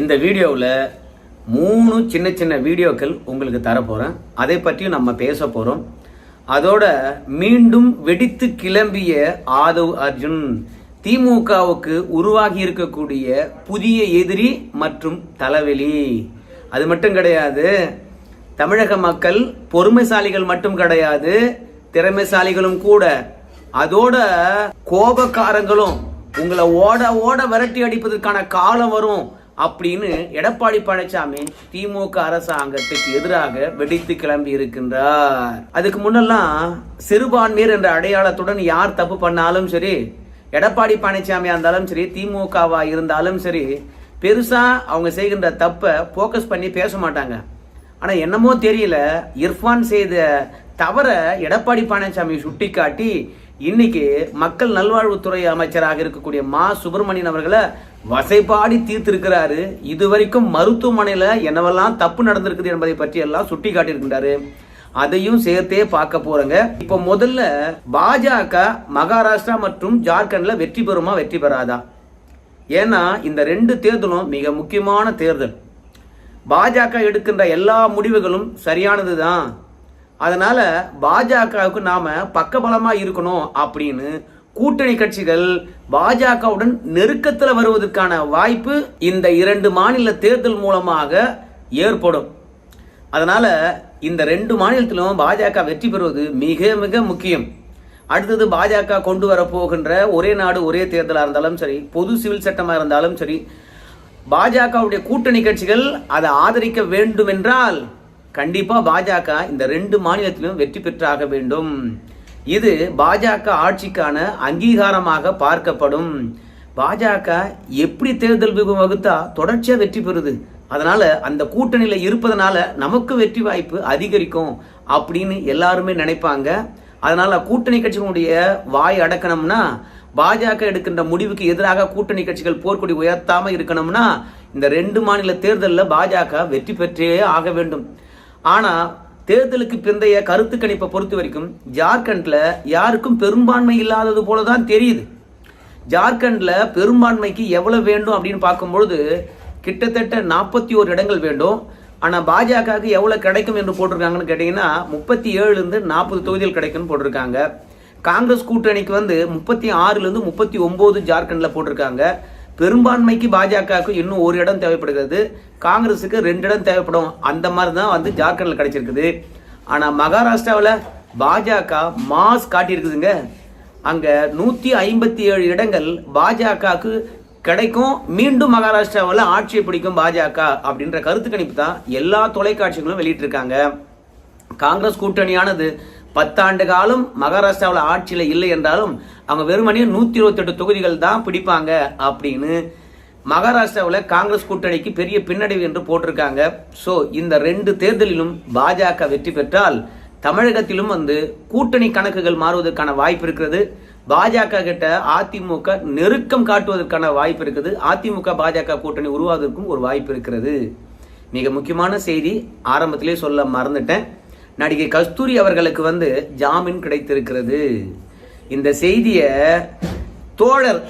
இந்த வீடியோவில் மூணு சின்ன சின்ன வீடியோக்கள் உங்களுக்கு தரப்போகிறேன் அதை பற்றியும் நம்ம பேச போகிறோம் அதோட மீண்டும் வெடித்து கிளம்பிய ஆதவ் அர்ஜுன் திமுகவுக்கு உருவாகி இருக்கக்கூடிய புதிய எதிரி மற்றும் தலைவலி. அது மட்டும் கிடையாது தமிழக மக்கள் பொறுமைசாலிகள் மட்டும் கிடையாது திறமைசாலிகளும் கூட. அதோட கோபக்காரங்களும் உங்களை ஓட ஓட விரட்டி அடிப்பதற்கான காலம் வரும். அப்படின்னு எடப்பாடி பழனிசாமி திமுக அரசாங்கத்துக்கு எதிராக வெடித்து கிளம்பி இருக்கின்றார். அதுக்கு முன்னெல்லாம் சிறுபான்மையர் என்ற அடையாளத்துடன் யார் தப்பு பண்ணாலும் சரி எடப்பாடி பழனிசாமியா இருந்தாலும் சரி திமுகவா இருந்தாலும் சரி பெருசா அவங்க செய்கின்ற தப்பை ஃபோக்கஸ் பண்ணி பேச மாட்டாங்க. ஆனா என்னமோ தெரியல இர்ஃபான் செய்த தவற எடப்பாடி பழனிசாமி சுட்டிக்காட்டி இன்னைக்கு மக்கள் நல்வாழ்வுத்துறை அமைச்சராக இருக்கக்கூடிய மா. சுப்பிரமணியன் அவர்களை வசைபாடி தீர்த்திருக்கிறாரு. இதுவரைக்கும் மருத்துவமனையில் என்னவெல்லாம் தப்பு நடந்திருக்குது என்பதை பற்றி எல்லாம் சுட்டி காட்டியிருக்கின்றாரு அதையும் சேர்த்தே பார்க்க போறேங்க. இப்போ முதல்ல பாஜக மகாராஷ்டிரா மற்றும் ஜார்க்கண்ட்ல வெற்றி பெறுமா வெற்றி பெறாதா? ஏன்னா இந்த ரெண்டு தேர்தலும் மிக முக்கியமான தேர்தல். பாஜக எடுக்கின்ற எல்லா முடிவுகளும் சரியானது தான் அதனால பாஜகவுக்கு நாம பக்கபலமா இருக்கணும் அப்படின்னு கூட்டணி கட்சிகள் பாஜகவுடன் நெருக்கத்தில் வருவதற்கான வாய்ப்பு இந்த இரண்டு மாநில தேர்தல் மூலமாக ஏற்படும். அதனால் இந்த ரெண்டு மாநிலத்திலும் பாஜக வெற்றி பெறுவது மிக மிக முக்கியம். அடுத்தது பாஜக கொண்டு வரப்போகின்ற ஒரே நாடு ஒரே தேர்தலாக இருந்தாலும் சரி பொது சிவில் சட்டமாக இருந்தாலும் சரி பாஜகவுடைய கூட்டணி கட்சிகள் அதை ஆதரிக்க வேண்டும் என்றால் பாஜக இந்த ரெண்டு மாநிலத்திலும் வெற்றி பெற்றாக வேண்டும். இது பாஜக ஆட்சிக்கான அங்கீகாரமாக பார்க்கப்படும். பாஜக எப்படி தேர்தல் வகுத்தா தொடர்ச்சியாக வெற்றி பெறுது. அதனால அந்த கூட்டணியில் இருப்பதனால நமக்கு வெற்றி வாய்ப்பு அதிகரிக்கும் அப்படின்னு எல்லாருமே நினைப்பாங்க. அதனால கூட்டணி கட்சிகளுடைய வாய் அடக்கணும்னா பாஜக எடுக்கின்ற முடிவுக்கு எதிராக கூட்டணி கட்சிகள் போர்க்கொடி உயர்த்தாம இருக்கணும்னா இந்த ரெண்டு மாநில தேர்தலில் பாஜக வெற்றி பெற்றே ஆக வேண்டும். ஆனா தேர்தலுக்கு பிந்தைய கருத்து கணிப்பை பொறுத்த வரைக்கும் ஜார்க்கண்ட்ல யாருக்கும் பெரும்பான்மை இல்லாதது போல தான் தெரியுது. ஜார்க்கண்ட்ல பெரும்பான்மைக்கு எவ்வளவு வேண்டும் அப்படின்னு பார்க்கும்பொழுது கிட்டத்தட்ட நாற்பத்தி ஓரு இடங்கள் வேண்டும். ஆனால் பாஜகவுக்கு எவ்வளோ கிடைக்கும் என்று போட்டிருக்காங்கன்னு கேட்டிங்கன்னா முப்பத்தி ஏழுலேருந்து நாற்பது தொகுதிகள் கிடைக்கும்னு போட்டிருக்காங்க. காங்கிரஸ் கூட்டணிக்கு வந்து முப்பத்தி ஆறுலேருந்து முப்பத்தி ஒம்பது ஜார்க்கண்டில் போட்டிருக்காங்க. பெரும்பான்மைக்கு பாஜகவுக்கு இன்னும் ஒரு இடம் தேவைப்படுகிறது. காங்கிரஸுக்கு ரெண்டு இடம் தேவைப்படும். அந்த மாதிரி தான் வந்து ஜார்க்கண்டில் கிடைச்சிருக்குது. ஆனால் மகாராஷ்டிராவில் பாஜக மாஸ் காட்டியிருக்குதுங்க. அங்கே நூற்றி ஐம்பத்தி ஏழு இடங்கள் பாஜகவுக்கு கிடைக்கும். மீண்டும் மகாராஷ்டிராவில் ஆட்சியை பிடிக்கும் பாஜக அப்படின்ற கருத்து கணிப்பு தான் எல்லா தொலைக்காட்சிகளும் வெளியிட்டிருக்காங்க. காங்கிரஸ் கூட்டணியானது பத்தாண்டு காலம் மகாராஷ்டிராவில் ஆட்சியில் இல்லை என்றாலும் அவங்க வெறுமனே நூற்றி இருபத்தெட்டு தொகுதிகள் தான் பிடிப்பாங்க அப்படின்னு மகாராஷ்டிராவில் காங்கிரஸ் கூட்டணிக்கு பெரிய பின்னடைவு என்று போட்டிருக்காங்க. ஸோ இந்த ரெண்டு தேர்தலிலும் பாஜக வெற்றி பெற்றால் தமிழகத்திலும் வந்து கூட்டணி கணக்குகள் மாறுவதற்கான வாய்ப்பு இருக்கிறது. பாஜக கிட்ட அதிமுக நெருக்கம் காட்டுவதற்கான வாய்ப்பு இருக்குது. அதிமுக பாஜக கூட்டணி உருவாவதற்கும் ஒரு வாய்ப்பு இருக்கிறது. மிக முக்கியமான செய்தி ஆரம்பத்திலே சொல்ல மறந்துட்டேன். நடிகை கஸ்தூரி அவர்களுக்கு வந்து ஜாமீன் கிடைத்திருக்கிறது. இந்த செய்தியை தோழர்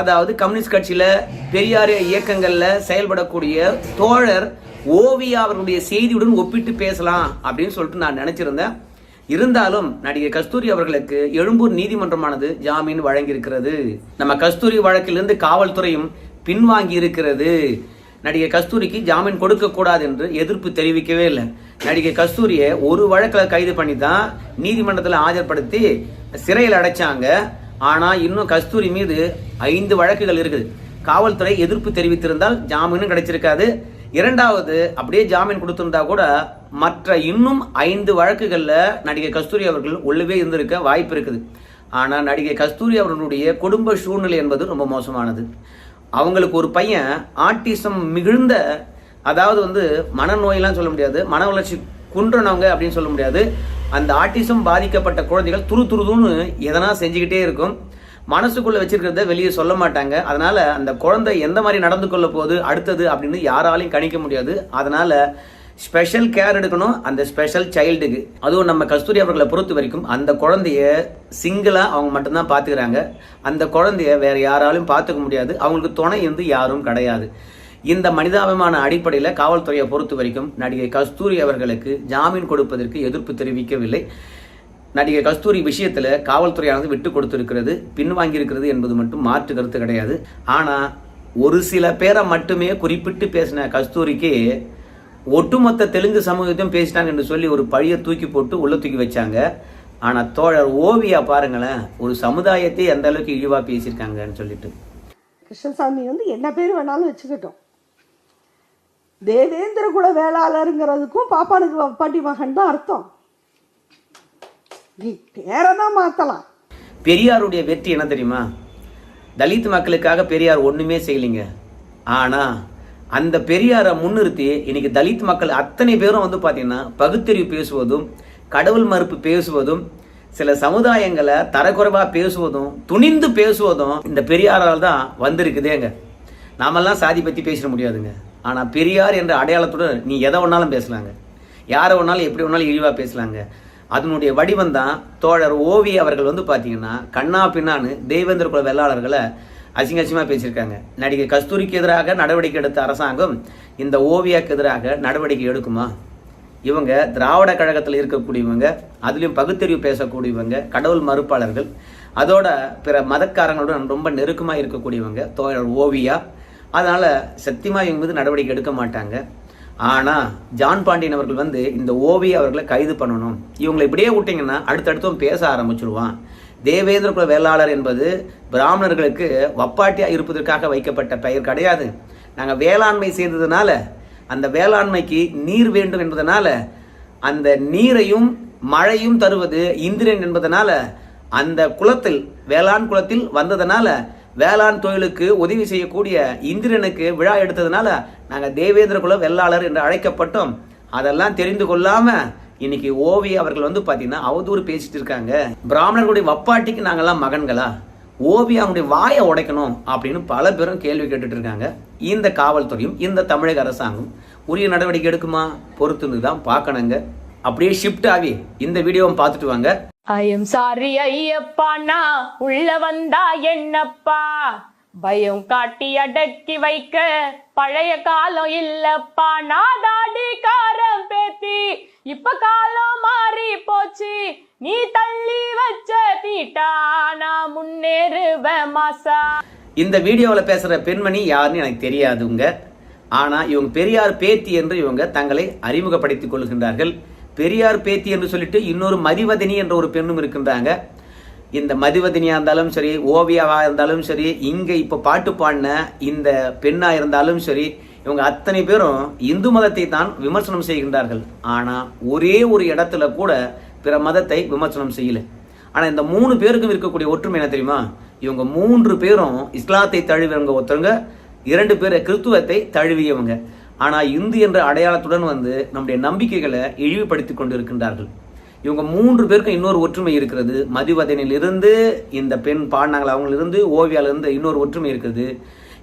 அதாவது கம்யூனிஸ்ட் கட்சியில் பெரியார் இயக்கங்களில் செயல்படக்கூடிய தோழர் ஓவியா அவர்களுடைய செய்தியுடன் ஒப்பிட்டு பேசலாம் அப்படின்னு சொல்லிட்டு நான் நினச்சிருந்தேன். இருந்தாலும் நடிகை கஸ்தூரி அவர்களுக்கு எழும்பூர் நீதிமன்றமானது ஜாமீன் வழங்கியிருக்கிறது. நம்ம கஸ்தூரி வழக்கிலிருந்து காவல்துறையும் பின்வாங்கி இருக்கிறது நடிகை கஸ்தூரிக்கு ஜாமீன் கொடுக்கக்கூடாது என்று எதிர்ப்பு தெரிவிக்கவே இல்லை. நடிகை கஸ்தூரியை ஒரு வழக்கில் கைது பண்ணி தான் நீதிமன்றத்தில் ஆஜர்படுத்தி சிறையில் அடைச்சாங்க. ஆனால் இன்னும் கஸ்தூரி மீது ஐந்து வழக்குகள் இருக்குது. காவல்துறை எதிர்ப்பு தெரிவித்திருந்தால் ஜாமீனும் கிடைச்சிருக்காது. இரண்டாவது அப்படியே ஜாமீன் கொடுத்திருந்தா கூட மற்ற இன்னும் ஐந்து வழக்குகளில் நடிகை கஸ்தூரி அவர்கள் உள்ளவே இருந்திருக்க வாய்ப்பு இருக்குது. ஆனால் நடிகை கஸ்தூரி அவர்களுடைய குடும்ப சூழ்நிலை என்பது ரொம்ப மோசமானது. அவங்களுக்கு ஒரு பையன் ஆட்டிசம் மிகுந்த அதாவது வந்து மனநோயெல்லாம் சொல்ல முடியாது மன வளர்ச்சி குன்றனவங்க அப்படின்னு சொல்ல முடியாது. அந்த ஆட்டிசம் பாதிக்கப்பட்ட குழந்தைகள் துரு துருதுன்னு எதனா செஞ்சுக்கிட்டே இருக்கும். மனசுக்குள்ளே வச்சிருக்கிறத வெளியே சொல்ல மாட்டாங்க. அதனால அந்த குழந்தை எந்த மாதிரி நடந்து கொள்ள போகுது அடுத்தது அப்படின்னு யாராலையும் கணிக்க முடியாது. அதனால ஸ்பெஷல் கேர் எடுக்கணும் அந்த ஸ்பெஷல் சைல்டுக்கு அதுவும் நம்ம கஸ்தூரி அவர்களை பொறுத்த வரைக்கும் அந்த குழந்தைய சிங்கிளாக அவங்க மட்டும்தான் பார்த்துக்கிறாங்க அந்த குழந்தைய வேற யாராலும் பார்த்துக்க முடியாது. அவங்களுக்கு துணை வந்து யாரும் கிடையாது. இந்த மனிதாபிமான அடிப்படையில் காவல்துறையை பொறுத்த வரைக்கும் நடிகை கஸ்தூரி அவர்களுக்கு ஜாமீன் கொடுப்பதற்கு எதிர்ப்பு தெரிவிக்கவில்லை. நடிகை கஸ்தூரி விஷயத்தில் காவல்துறையானது விட்டு கொடுத்திருக்கிறது பின்வாங்கியிருக்கிறது என்பது மட்டும் மாற்று கருத்து கிடையாது. ஆனால் ஒரு சில பேரை மட்டுமே குறிப்பிட்டு பேசின கஸ்தூரிக்கு ஒட்டுமொத்த தெலுங்கு சமூகத்தையும் பேசினாங்க என்று சொல்லி ஒரு பழியை தூக்கி போட்டு உள்ள தூக்கி வச்சாங்க. ஆனால் தோழர் ஓவியா பாருங்களேன் ஒரு சமுதாயத்தை எந்த அளவுக்கு இழிவாக பேசியிருக்காங்கன்னு சொல்லிட்டு. கிருஷ்ணசாமி வந்து என்ன பேர் வேணாலும் வச்சுக்கிட்டோம். தேவேந்திர குல வேளாளருங்கிறதுக்கும் பாப்பானுக்கு பாட்டி மகன் தான் அர்த்தம். நீ பேரை தான் மாற்றலாம் பெரியாருடைய வெற்றி என்ன தெரியுமா? தலித் மக்களுக்காக பெரியார் ஒன்றுமே செய்யலைங்க. ஆனால் அந்த பெரியாரை முன்னிறுத்தி இன்னைக்கு தலித் மக்கள் அத்தனை பேரும் வந்து பார்த்தீங்கன்னா பகுத்தறிவு பேசுவதும் கடவுள் மறுப்பு பேசுவதும் சில சமுதாயங்களை தரக்குறைவாக பேசுவதும் துணிந்து பேசுவதும் இந்த பெரியாரால் தான் வந்திருக்குதேங்க. நாமெல்லாம் சாதி பற்றி பேசிட முடியாதுங்க. ஆனால் பெரியார் என்ற அடையாளத்துடன் நீ எதை வேணாலும் பேசலாங்க. யாரை வேணாலும் எப்படி வேணாலும் இழிவாக பேசலாங்க. அதனுடைய வடிவம் தான் தோழர் ஓவி அவர்கள் வந்து பார்த்தீங்கன்னா கண்ணா பின்னான்னு தெய்வேந்திர குல வெள்ளாளர்களை அசிங்க அசிங்கமாக பேசியிருக்காங்க. நடிகை கஸ்தூரிக்கு எதிராக நடவடிக்கை எடுத்த அரசாங்கம் இந்த ஓவியாக்கு எதிராக நடவடிக்கை எடுக்குமா? இவங்க திராவிட கழகத்தில் இருக்கக்கூடியவங்க அதுலேயும் பகுத்தறிவு பேசக்கூடியவங்க கடவுள் மறுப்பாளர்கள் அதோட பிற மதக்காரங்களுடன் ரொம்ப நெருக்கமாக இருக்கக்கூடியவங்க தோழர் ஓவியா அதனால் சத்தியமாக இவங்க மீது நடவடிக்கை எடுக்க மாட்டாங்க. ஆனால் ஜான் பாண்டியன் அவர்கள் வந்து இந்த ஓவிய அவர்களை கைது பண்ணணும். இவங்களை இப்படியே விட்டிங்கன்னா அடுத்தடுத்தும் பேச ஆரம்பிச்சிடுவான் தேவேந்திர குல வேளாளர் என்பது பிராமணர்களுக்கு வப்பாட்டியாக இருப்பதற்காக வைக்கப்பட்ட பெயர் கிடையாது. நாங்கள் வேளாண்மை செய்ததுனால அந்த வேளாண்மைக்கு நீர் வேண்டும் என்பதனால அந்த நீரையும் மழையும் தருவது இந்திரன் என்பதனால அந்த குலத்தில் வேளாண் குலத்தில் வந்ததனால வேளாண் தொழிலுக்கு உதவி செய்யக்கூடிய இந்திரனுக்கு விழா எடுத்ததுனால நாங்கள் தேவேந்திர குல வெள்ளாளர் என்று அழைக்கப்பட்டோம். அதெல்லாம் தெரிந்து கொள்ளாம இன்னைக்கு ஓவி அவர்கள் வந்து பார்த்தீங்கன்னா அவதூறு பேசிட்டு இருக்காங்க. பிராமணர்களுடைய வப்பாட்டிக்கு நாங்கள்லாம் மகன்களா? ஓவி அவனுடைய வாயை உடைக்கணும் அப்படின்னு பல பேரும் கேள்வி கேட்டுட்டு இருக்காங்க. இந்த காவல்துறையும் இந்த தமிழக அரசாங்கம் உரிய நடவடிக்கை எடுக்குமா? பொறுத்துன்னு தான் பார்க்கணுங்க. அப்படியே ஷிஃப்ட் ஆகி இந்த வீடியோவை பார்த்துட்டு வாங்க. ஐயம் சாரி ஐயப்பானா உள்ள வந்தா என்னப்பா? பயம் காட்டி அடக்கி வைக்க பழைய காலம் இல்லப்பா. நாதாடி காரம் பேத்தி இப்ப காலம் மாறி போச்சு. நீ தள்ளி வச்ச தீட்டா நான் முன்னேறுவேன் மாசா. இந்த வீடியோவில் பேசுகிற பெண்மணி யாருன்னு எனக்கு தெரியாதுங்க. ஆனால் இவங்க பெரியார் பேத்தி என்று இவங்க தங்களை அறிமுகப்படுத்திக் கொள்கின்றார்கள். பெரியார் பேத்தி என்று சொல்லிட்டு இன்னொரு மதிவதனி என்ற ஒரு பெண்ணும் இருக்கின்றாங்க. இந்த மதிவதனியாக இருந்தாலும் சரி ஓவியாவாக இருந்தாலும் சரி இங்கே இப்போ பாட்டு பாடின இந்த பெண்ணாக இருந்தாலும் சரி இவங்க அத்தனை பேரும் இந்து மதத்தை தான் விமர்சனம் செய்கின்றார்கள். ஆனால் ஒரே ஒரு இடத்துல கூட பிற மதத்தை விமர்சனம் செய்யல. ஆனால் இந்த மூணு பேருக்கும் இருக்கக்கூடிய ஒற்றுமை என்ன தெரியுமா? இவங்க மூன்று பேரும் இஸ்லாத்தை தழுவியவங்க ஒருத்தவங்க இரண்டு பேர் கிறித்துவத்தை தழுவியவங்க. ஆனால் இந்து என்ற அடையாளத்துடன் வந்து நம்முடைய நம்பிக்கைகளை இழிவுபடுத்தி கொண்டு இருக்கின்றார்கள் இவங்க மூன்று பேருக்கும் இன்னொரு ஒற்றுமை இருக்கிறது. மதிவதனிலிருந்து இந்த பெண் பாடினாங்களா அவங்களிருந்து ஓவியாலிருந்து இன்னொரு ஒற்றுமை இருக்குது.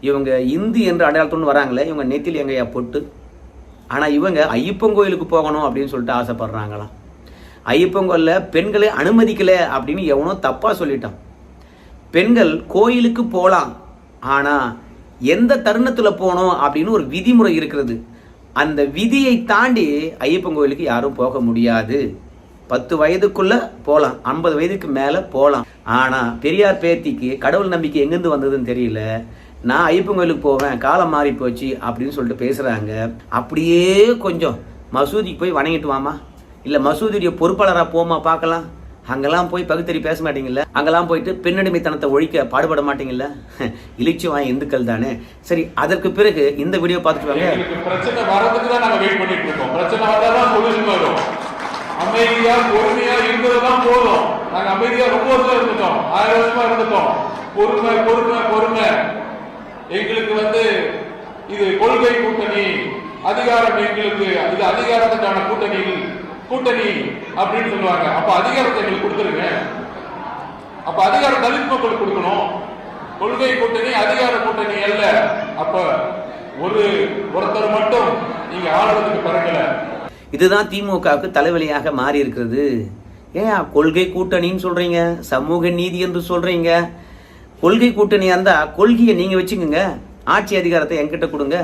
இவங்க இந்து என்ற அடையாளத்துடன் வராங்களே இவங்க நெத்தியில் எங்கையா பொட்டு. ஆனால் இவங்க ஐயப்பன் கோயிலுக்கு போகணும் அப்படின்னு சொல்லிட்டு ஆசைப்படுறாங்களாம் ஐயப்பன் கோயிலில் பெண்களை அனுமதிக்கலை அப்படின்னு எவனோ தப்பாக சொல்லிட்டான். பெண்கள் கோயிலுக்கு போகலாம் ஆனால் எந்த தருணத்தில் போகணும் அப்படின்னு ஒரு விதிமுறை இருக்கிறது. அந்த விதியை தாண்டி ஐயப்பன் கோயிலுக்கு யாரும் போக முடியாது. பத்து வயதுக்குள்ளே போகலாம் ஐம்பது வயதுக்கு மேலே போகலாம் ஆனால் பெரியார் பேத்திக்கு கடவுள் நம்பிக்கை எங்கேருந்து வந்ததுன்னு தெரியல. நான் ஐயப்பன் கோயிலுக்கு போவேன் காலம் மாறி போச்சு அப்படின்னு சொல்லிட்டு பேசுகிறாங்க அப்படியே கொஞ்சம் மசூதிக்கு போய் வணங்கிட்டு வாமா. இல்லை மசூதியுடைய பொறுப்பாளராக போமா பார்க்கலாம். அங்கெல்லாம் போய் பகுத்தறி பேச மாட்டீங்கல்ல? அங்கெல்லாம் போயிட்டு பெண்ணடிமைத்தனத்தை ஒழிக்க பாடுபட மாட்டீங்கல்ல? இழிச்சு வாங்க இந்துக்கள் தானே. சரி அதற்கு பிறகு இந்த வீடியோ பார்த்துட்டு வாங்க. எங்களுக்கு பிரச்சனை வர்றதுக்கு தான் நாங்கள் வெயிட் பண்ணிட்டு இருக்கோம். பிரச்சனை வந்தாதான் சொல்யூஷன் வரும். அமைதியா பொறுமையா இருந்ததுதான் போதும். நாங்க அமைதியா ரொம்ப வருஷம் இருந்துட்டோம். ஆயிரம் வருஷமா இருந்துட்டோம். பொறுமை பொறுமை பொறுமை. எங்களுக்கு வந்து இது கொள்கை கூட்டணி. அதிகாரம் எங்களுக்கு இது அதிகாரத்துக்கான கூட்டணி கூட்டணி அப்படின்னு சொல்லுவாங்க. அப்ப அதிகாரத்தை எங்களுக்கு கொடுத்துருங்க. அப்ப அதிகார தலித் மக்களுக்கு கொடுக்கணும். கொள்கை கூட்டணி அதிகார கூட்டணி அல்ல. அப்ப ஒரு ஒருத்தர் மட்டும் நீங்க ஆளுறதுக்கு பிறக்கல இதுதான் திமுகவுக்கு தலைவலியாக மாறி இருக்கிறது ஏன் கொள்கை கூட்டணின்னு சொல்றீங்க? சமூக நீதி என்று சொல்றீங்க. கொள்கை கூட்டணியா இருந்தா கொள்கையை நீங்க வச்சுக்கோங்க. ஆட்சி அதிகாரத்தை என்கிட்ட கொடுங்க.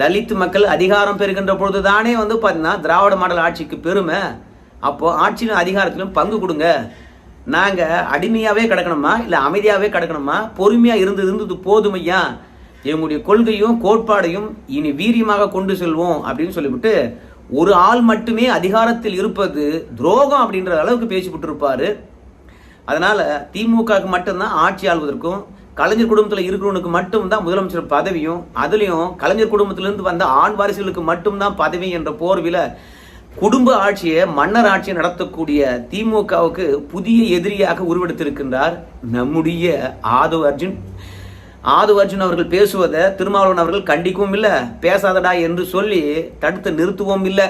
தலித் மக்கள் அதிகாரம் பெறுகின்ற பொழுது தானே வந்து பார்த்தீங்கன்னா திராவிட மாடல் ஆட்சிக்கு பெருமை. அப்போது ஆட்சியிலும் அதிகாரத்திலும் பங்கு கொடுங்க. நாங்கள் அடிமையாகவே கிடக்கணுமா? இல்லை அமைதியாகவே கிடக்கணுமா? பொறுமையாக இருந்து இருந்தது போதுமையா எங்களுடைய கொள்கையும் கோட்பாடையும் இனி வீரியமாக கொண்டு செல்வோம் அப்படின்னு சொல்லிவிட்டு ஒரு ஆள் மட்டுமே அதிகாரத்தில் இருப்பது துரோகம் அப்படின்ற அளவுக்கு பேசிவிட்டு இருப்பார் அதனால் திமுகவுக்கு மட்டும்தான் ஆட்சி ஆள்வதற்கும் கலைஞர் குடும்பத்தில் இருக்கிறவனுக்கு மட்டும்தான் முதலமைச்சர் பதவியும் அதுலேயும் கலைஞர் குடும்பத்திலேருந்து வந்த ஆண் வாரிசுகளுக்கு மட்டும்தான் பதவி என்ற போர்வில் குடும்ப ஆட்சியை மன்னர் ஆட்சியை நடத்தக்கூடிய திமுகவுக்கு புதிய எதிரியாக உருவெடுத்திருக்கின்றார் நம்முடைய ஆதவ் அர்ஜுன். ஆது அர்ஜுன் அவர்கள் பேசுவதை திருமாவளவன் அவர்கள் கண்டிக்கவும் இல்லை பேசாதடா என்று சொல்லி தடுத்து நிறுத்துவோம் இல்லை.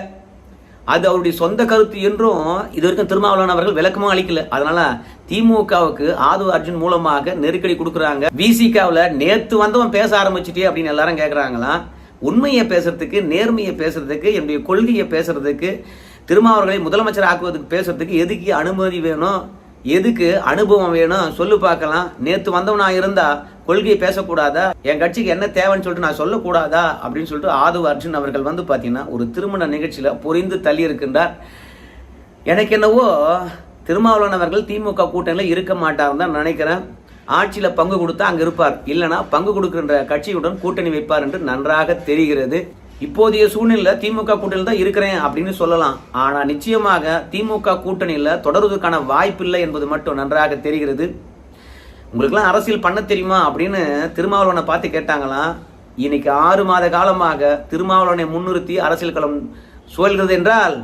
அது அவருடைய சொந்த கருத்து என்றும் இது வரைக்கும் திருமாவளவன் அவர்கள் விளக்கமும் அளிக்கல. அதனால திமுகவுக்கு ஆது அர்ஜுன் மூலமாக நெருக்கடி கொடுக்குறாங்க. விசிகாவில் நேத்து வந்தவன் பேச ஆரம்பிச்சிட்டே அப்படின்னு எல்லாரும் கேட்குறாங்களாம் உண்மையை பேசுறதுக்கு நேர்மையை பேசுறதுக்கு என்னுடைய கொள்கையை பேசுறதுக்கு திருமாவர்களை முதலமைச்சர் ஆக்குவதற்கு பேசுறதுக்கு எதுக்கு அனுமதி வேணும்? எதுக்கு அனுபவம் வேணும்? சொல்லு பார்க்கலாம். நேற்று வந்தவனா இருந்தால் கொள்கையை பேசக்கூடாதா? என் கட்சிக்கு என்ன தேவைன்னு சொல்லிட்டு நான் சொல்லக்கூடாதா? அப்படின்னு சொல்லிட்டு ஆது அர்ஜுன் அவர்கள் வந்து பார்த்தீங்கன்னா ஒரு திருமண நிகழ்ச்சியில் புரிந்து தள்ளி இருக்கின்றார். எனக்கு என்னவோ திருமாவளவனவர்கள் திமுக கூட்டணியில் இருக்க மாட்டார்னு தான் நினைக்கிறேன். ஆட்சியில் பங்கு கொடுத்தா அங்கே இருப்பார். இல்லைனா பங்கு கொடுக்கின்ற கட்சியுடன் கூட்டணி வைப்பார் என்று நன்றாக தெரிகிறது. இப்போதைய சூழ்நிலையில் திமுக கூட்டணியில் தான் இருக்கிறேன் அப்படின்னு சொல்லலாம். ஆனால் நிச்சயமாக திமுக கூட்டணியில் தொடர்வதற்கான வாய்ப்பில்லை என்பது மட்டும் நன்றாக தெரிகிறது. உங்களுக்கெல்லாம் அரசியல் பண்ண தெரியுமா அப்படின்னு திருமாவளவனை பார்த்து கேட்டாங்களாம். இன்னைக்கு ஆறு மாத காலமாக திருமாவளவனை முன்னிறுத்தி அரசியல் களம் சுழல்கிறது என்றால்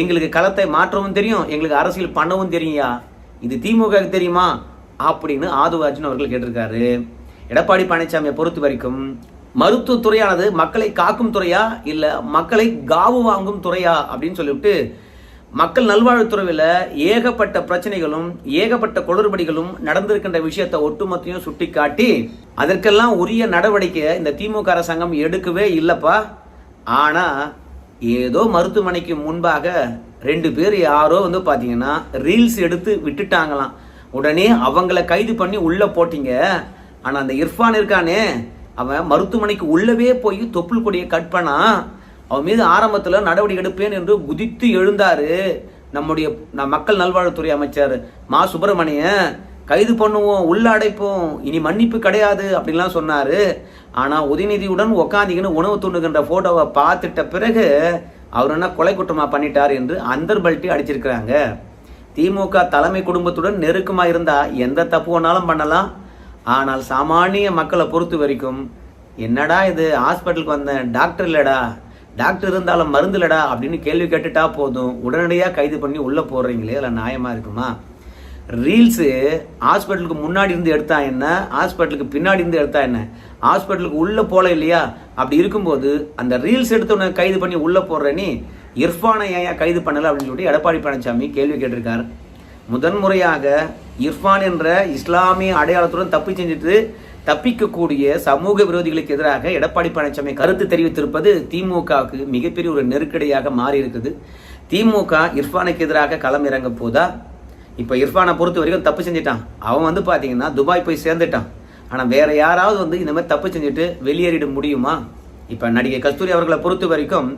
எங்களுக்கு களத்தை மாற்றவும் தெரியும் எங்களுக்கு அரசியல் பண்ணவும் தெரியும்யா? இது திமுக தெரியுமா? அப்படின்னு ஆதுவாஜன் அவர்கள் கேட்டிருக்காரு. எடப்பாடி பழனிசாமியை பொறுத்த வரைக்கும் மருத்துவத்துறையானது மக்களை காக்கும் துறையா இல்லை மக்களை காவு வாங்கும் துறையா அப்படின்னு சொல்லிவிட்டு மக்கள் நல்வாழ்வுத்துறையில் ஏகப்பட்ட பிரச்சனைகளும் ஏகப்பட்ட குளறுபடிகளும் நடந்திருக்கின்ற விஷயத்தை ஒட்டுமொத்தையும் சுட்டிக்காட்டி அதற்கெல்லாம் உரிய நடவடிக்கை இந்த திமுக அரசாங்கம் எடுக்கவே இல்லைப்பா. ஆனால் ஏதோ மருத்துவமனைக்கு முன்பாக ரெண்டு பேர் யாரோ வந்து பார்த்தீங்கன்னா ரீல்ஸ் எடுத்து விட்டுட்டாங்களாம். உடனே அவங்கள கைது பண்ணி உள்ளே போட்டிங்க. ஆனால் அந்த இர்ஃபான் இருக்கானே அவன் மருத்துவமனைக்கு உள்ளவே போய் தொப்புள் கொடியை கட் பண்ணான். அவன் மீது ஆரம்பத்தில் நடவடிக்கை எடுப்பேன் என்று குதித்து எழுந்தார் நம்முடைய மக்கள் நல்வாழ்வுத்துறை அமைச்சர் மா. சுப்பிரமணியன். கைது பண்ணுவோம் உள்ள அடைப்போம் இனி மன்னிப்பு கிடையாது அப்படின்லாம் சொன்னார். ஆனால் உதயநிதியுடன் உக்காந்திங்கன்னு உணவு துண்டுகின்ற ஃபோட்டோவை பார்த்துட்ட பிறகு அவர் என்ன கொலை குற்றமாக பண்ணிட்டார் என்று அந்தர்பல்ட்டி அடிச்சிருக்கிறாங்க. திமுக தலைமை குடும்பத்துடன் நெருக்கமாக இருந்தால் எந்த தப்பு வேணாலும் பண்ணலாம். ஆனால் சாமானிய மக்களை பொறுத்த வரைக்கும் என்னடா இது? ஹாஸ்பிட்டலுக்கு வந்தேன் டாக்டர் இல்லைடா. டாக்டர் இருந்தாலும் மருந்து இல்லடா அப்படின்னு கேள்வி கேட்டுட்டா போதும். உடனடியாக கைது பண்ணி உள்ளே போடுறீங்களே அதில் நியாயமாக இருக்குமா? ரீல்ஸு ஹாஸ்பிட்டலுக்கு முன்னாடி இருந்து எடுத்தா என்ன? ஹாஸ்பிட்டலுக்கு பின்னாடி இருந்து எடுத்தா என்ன? ஹாஸ்பிட்டலுக்கு உள்ளே போகல இல்லையா? அப்படி இருக்கும்போது அந்த ரீல்ஸ் எடுத்தவனை கைது பண்ணி உள்ளே போடுறேனி இர்ஃபானை ஏன் கைது பண்ணலை அப்படின்னு சொல்லிட்டு எடப்பாடி பழனிசாமி கேள்வி கேட்டிருக்காரு. முதன் முறையாக இர்ஃபான் என்ற இஸ்லாமிய அடையாளத்துடன் தப்பி செஞ்சுட்டு தப்பிக்கக்கூடிய சமூக விரோதிகளுக்கு எதிராக எடப்பாடி பழனிசாமி கருத்து தெரிவித்திருப்பது திமுகவுக்கு மிகப்பெரிய ஒரு நெருக்கடியாக மாறி இருக்குது திமுக இர்ஃபானுக்கு எதிராக களம் இறங்க போதா? இப்போ இர்ஃபானை பொறுத்த வரைக்கும் தப்பு செஞ்சிட்டான். அவன் வந்து பார்த்தீங்கன்னா துபாய் போய் சேர்ந்துட்டான். ஆனால் வேற யாராவது வந்து இந்த மாதிரி தப்பு செஞ்சுட்டு வெளியேறிட முடியுமா? இப்போ நடிகை கஸ்தூரி அவர்களை பொறுத்த வரைக்கும்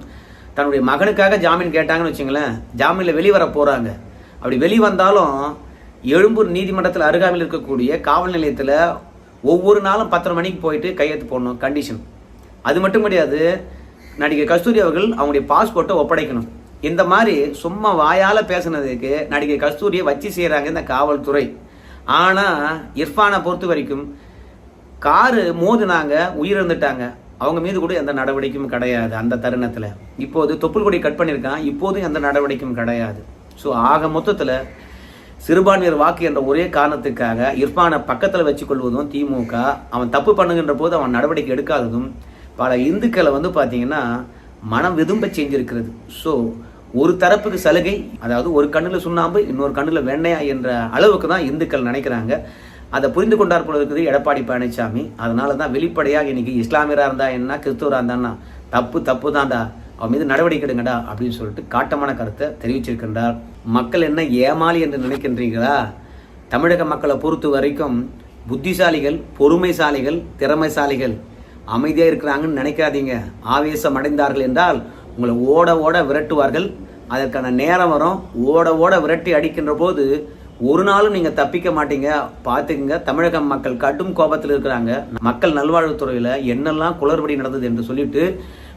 தன்னுடைய மகனுக்காக ஜாமீன் கேட்டாங்கன்னு வச்சுங்களேன் ஜாமீனில் வெளிவர போகிறாங்க அப்படி வெளிவந்தாலும் எழும்பூர் நீதிமன்றத்தில் அருகாமையில் இருக்கக்கூடிய காவல் நிலையத்தில் ஒவ்வொரு நாளும் பத்தரை மணிக்கு போயிட்டு கையெழுத்து போடணும் கண்டிஷன் அது மட்டும் கிடையாது நடிகை கஸ்தூரி அவர்கள் அவங்களுடைய பாஸ்போர்ட்டை ஒப்படைக்கணும். இந்த மாதிரி சும்மா வாயால் பேசுனதுக்கு நடிகை கஸ்தூரியை வச்சு செய்கிறாங்க இந்த காவல்துறை. ஆனால் இர்ஃபானை பொறுத்த வரைக்கும் காரு மோதுனாங்க உயிரிழந்துட்டாங்க. அவங்க மீது கூட எந்த நடவடிக்கையும் கிடையாது அந்த தருணத்தில். இப்போது தொப்புள் கொடி கட் பண்ணியிருக்கான் இப்போதும் எந்த நடவடிக்கையும் கிடையாது. ஸோ ஆக மொத்தத்தில் சிறுபான்மையர் வாக்கு என்ற ஒரே காரணத்துக்காக இர்ஃபானை பக்கத்தில் வச்சுக்கொள்வதும் திமுக. அவன் தப்பு பண்ணுகின்ற போது அவன் நடவடிக்கை எடுக்காததும் பல இந்துக்களை வந்து பார்த்தீங்கன்னா மனம் விதும்ப செஞ்சிருக்கிறது. ஸோ ஒரு தரப்புக்கு சலுகை அதாவது ஒரு கண்ணில் சுண்ணாம்பு இன்னொரு கண்ணில் வெண்ணையா என்ற அளவுக்கு தான் இந்துக்கள் நினைக்கிறாங்க. அதை புரிந்து கொண்டார் போல இருக்குது எடப்பாடி பழனிசாமி அதனால தான் வெளிப்படையாக இன்னைக்கு இஸ்லாமியராக இருந்தா என்ன கிறிஸ்துவராக இருந்தான்னா தப்பு தப்பு தான்டா அவன் மீது நடவடிக்கை எடுங்கடா அப்படின்னு சொல்லிட்டு காட்டமான கருத்தை தெரிவிச்சிருக்கின்றார் மக்கள் என்ன ஏமாளி என்று நினைக்கின்றீர்களா? தமிழக மக்களை பொறுத்த வரைக்கும் புத்திசாலிகள் பொறுமைசாலிகள் திறமைசாலிகள் அமைதியாக இருக்கிறாங்கன்னு நினைக்காதீங்க. ஆவேசம் அடைந்தார்கள் என்றால் உங்களை ஓட ஓட விரட்டுவார்கள். அதற்கான நேரம் வரும். ஓட ஓட விரட்டி அடிக்கின்ற போது ஒரு நாளும் நீங்கள் தப்பிக்க மாட்டீங்க. பார்த்துக்குங்க தமிழக மக்கள் கடும் கோபத்தில் இருக்கிறாங்க. மக்கள் நல்வாழ்வுத்துறையில் என்னெல்லாம் குளறுபடி நடந்தது என்று சொல்லிட்டு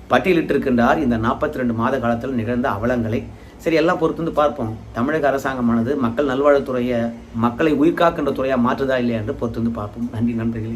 பட்டியலிட்டு இருக்கின்றார் இந்த நாற்பத்தி ரெண்டு மாத காலத்தில் நிகழ்ந்த அவலங்களை சரி எல்லாம் பொறுத்து வந்து பார்ப்போம். தமிழக அரசாங்கமானது மக்கள் நல்வாழ்வுத்துறையை மக்களை உயிர்காக்கின்ற துறையாக மாற்றுதா இல்லையா என்று பொறுத்து வந்து பார்ப்போம். நன்றி நண்பர்களே.